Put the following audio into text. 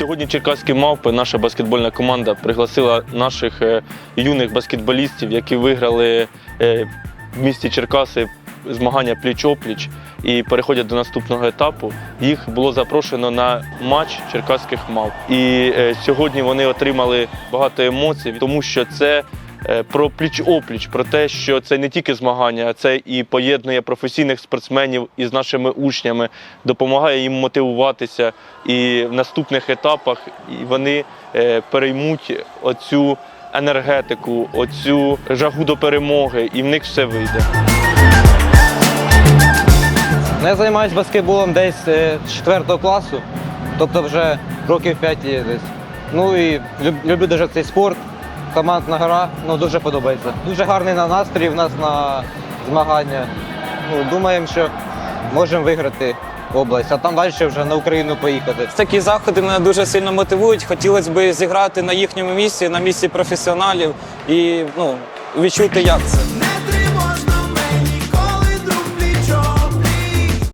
Сьогодні черкаські мавпи, наша баскетбольна команда, пригласила наших е, юних баскетболістів, які виграли е, в місті Черкаси змагання пліч-опліч і переходять до наступного етапу. Їх було запрошено на матч черкаських мавп. І е, сьогодні вони отримали багато емоцій, тому що це. Е, Про пліч-опліч, про те, що це не тільки змагання, а це і поєднує професійних спортсменів із нашими учнями, допомагає їм мотивуватися. І в наступних етапах вони е, переймуть оцю енергетику, оцю жагу до перемоги, і в них все вийде. Я займаюся баскетболом десь е, з 4 класу, тобто вже років 5 є десь. Ну і люблю дуже цей спорт, командна гра, ну дуже подобається. Дуже гарний на настрій в нас на змагання. Ну, думаємо, що можемо виграти область, а там далі вже на Україну поїхати. Такі заходи мене дуже сильно мотивують. Хотілося б зіграти на їхньому місці, на місці професіоналів і ну, відчути, як це.